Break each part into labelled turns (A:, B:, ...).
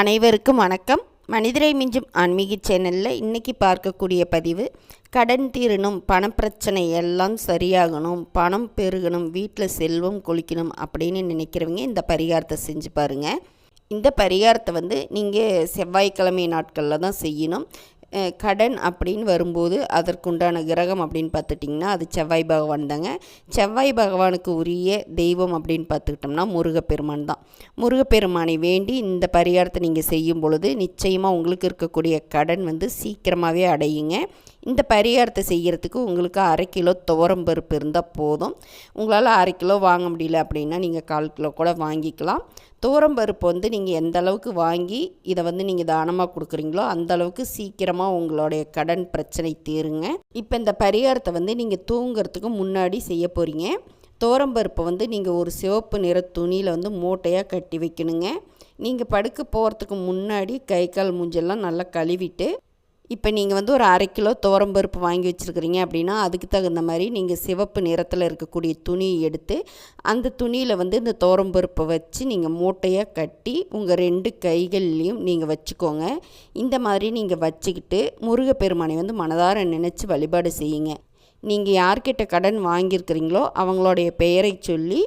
A: அனைவருக்கும் வணக்கம். மனிதரை மிஞ்சும் ஆன்மீக சேனலில் இன்றைக்கி பார்க்கக்கூடிய பதிவு கடன் தீரணும் பணப்பிரச்சனை எல்லாம் சரியாகணும் பணம் பெருகணும் வீட்டில் செல்வம் கொளிக்கணும் அப்படின்னு நினைக்கிறவங்க இந்த பரிகாரத்தை செஞ்சு பாருங்கள் இந்த பரிகாரத்தை வந்து நீங்கள் செவ்வாய்க்கிழமை நாட்களில் தான் செய்யணும். கடன் அப்படின்னு வரும்போது அதற்குண்டான கிரகம் அப்படின்னு பார்த்துட்டிங்கன்னா அது செவ்வாய் பகவான் தாங்க. செவ்வாய் பகவானுக்கு உரிய தெய்வம் அப்படின்னு பார்த்துக்கிட்டோம்னா முருகப்பெருமான் தான். முருகப்பெருமானை வேண்டி இந்த பரிகாரத்தை நீங்கள் செய்யும் பொழுது நிச்சயமாக உங்களுக்கு இருக்கக்கூடிய கடன் வந்து சீக்கிரமாகவே அடையுங்க. இந்த பரிகாரத்தை செய்கிறதுக்கு உங்களுக்கு அரை கிலோ துவரம் பருப்பு இருந்தால் போதும். உங்களால் அரை கிலோ வாங்க முடியல அப்படின்னா நீங்கள் கால் கிலோ கூட வாங்கிக்கலாம். துவரம் பருப்பு வந்து நீங்கள் எந்த அளவுக்கு வாங்கி இதை வந்து நீங்கள் தானமாக கொடுக்குறீங்களோ அந்த அளவுக்கு சீக்கிரமாக உங்களுடைய கடன் பிரச்சனை தீருங்க. இப்போ இந்த பரிகாரத்தை வந்து நீங்கள் தூங்குறதுக்கு முன்னாடி செய்ய போகிறீங்க துவரம்பருப்பை வந்து நீங்கள் ஒரு சிவப்பு நிற துணியில் வந்து மூட்டையாக கட்டி வைக்கணுங்க. நீங்கள் படுக்க போகிறதுக்கு முன்னாடி கை கால் மூஞ்செல்லாம் நல்லா கழுவிட்டு இப்போ நீங்கள் வந்து ஒரு அரை கிலோ துவரம்பருப்பு வாங்கி வச்சுருக்கிறீங்க அப்படின்னா அதுக்கு தகுந்த மாதிரி நீங்கள் சிவப்பு நிறத்தில் இருக்கக்கூடிய துணியை எடுத்து அந்த துணியில் வந்து இந்த துவரம்பருப்பை வச்சு நீங்கள் மூட்டையாக கட்டி உங்கள் ரெண்டு கைகள்லேயும் நீங்கள் வச்சுக்கோங்க. இந்த மாதிரி நீங்கள் வச்சுக்கிட்டு முருகப்பெருமானை வந்து மனதார நினச்சி வழிபாடு செய்யுங்க. நீங்கள் யார்கிட்ட கடன் வாங்கியிருக்கிறீங்களோ அவங்களுடைய பெயரை சொல்லி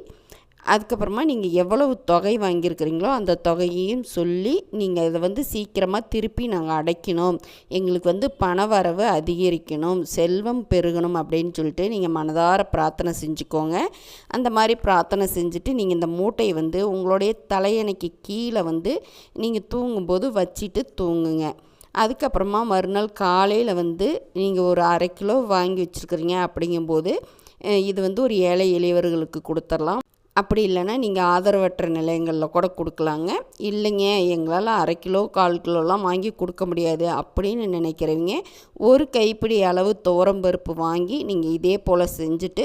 A: அதுக்கப்புறமா நீங்கள் எவ்வளவு தொகை வாங்கியிருக்கிறீங்களோ அந்த தொகையையும் சொல்லி நீங்கள் இதை வந்து சீக்கிரமாக திருப்பி நாங்கள் அடைக்கணும். எங்களுக்கு வந்து பண வரவு அதிகரிக்கணும். செல்வம் பெருகணும் அப்படின்னு சொல்லிட்டு நீங்கள் மனதார பிரார்த்தனை செஞ்சுக்கோங்க. அந்த மாதிரி பிரார்த்தனை செஞ்சுட்டு நீங்கள் இந்த மூட்டையை வந்து உங்களுடைய தலையணைக்கு கீழே வந்து நீங்கள் தூங்கும்போது வச்சுட்டு தூங்குங்க. அதுக்கப்புறமா மறுநாள் காலையில் வந்து நீங்கள் ஒரு அரை கிலோ வாங்கி வச்சுருக்கிறீங்க அப்படிங்கும்போது இது வந்து ஒரு ஏழை எளியவர்களுக்கு கொடுத்துடலாம். அப்படி இல்லைன்னா நீங்கள் ஆதரவற்ற நிலையங்களில் கூட கொடுக்கலாங்க. இல்லைங்க எங்களால் அரை கிலோ கால் கிலோலாம் வாங்கி கொடுக்க முடியாது அப்படின்னு நினைக்கிறவங்க ஒரு கைப்பிடி அளவு துவரம்பருப்பு வாங்கி நீங்கள் இதே போல் செஞ்சுட்டு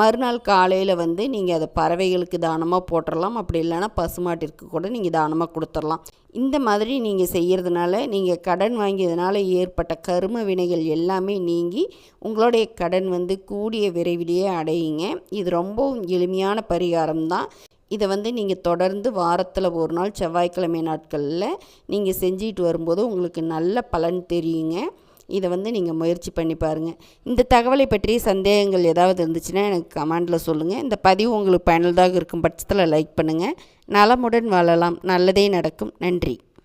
A: மறுநாள் காலையில் வந்து நீங்கள் அதை பறவைகளுக்கு தானமாக போட்டுடலாம் அப்படி இல்லைன்னா பசுமாட்டிற்கு கூட நீங்கள் தானமாக கொடுத்துடலாம் இந்த மாதிரி நீங்கள் செய்கிறதுனால நீங்கள் கடன் வாங்கியதுனால ஏற்பட்ட கரும வினைகள் எல்லாமே நீங்கி உங்களுடைய கடன் வந்து கூடிய விரைவிலேயே அடையுங்க. இது ரொம்பவும் எளிமையான பரிகாரம் தான். இதை வந்து நீங்கள் தொடர்ந்து வாரத்தில் ஒரு நாள் செவ்வாய்க்கிழமை நாட்களில் நீங்கள் செஞ்சுட்டு வரும்போது உங்களுக்கு நல்ல பலன் தெரியுங்க. இதை வந்து நீங்கள் முயற்சி பண்ணி பாருங்கள் இந்த தகவலை பற்றிய சந்தேகங்கள் ஏதாவது இருந்துச்சுன்னா எனக்கு கமெண்டில் சொல்லுங்கள் இந்த பதிவு உங்களுக்கு பயனுள்ளதாக இருக்கும் பட்சத்தில் லைக் பண்ணுங்கள் நலமுடன் வாழலாம். நல்லதே நடக்கும். நன்றி.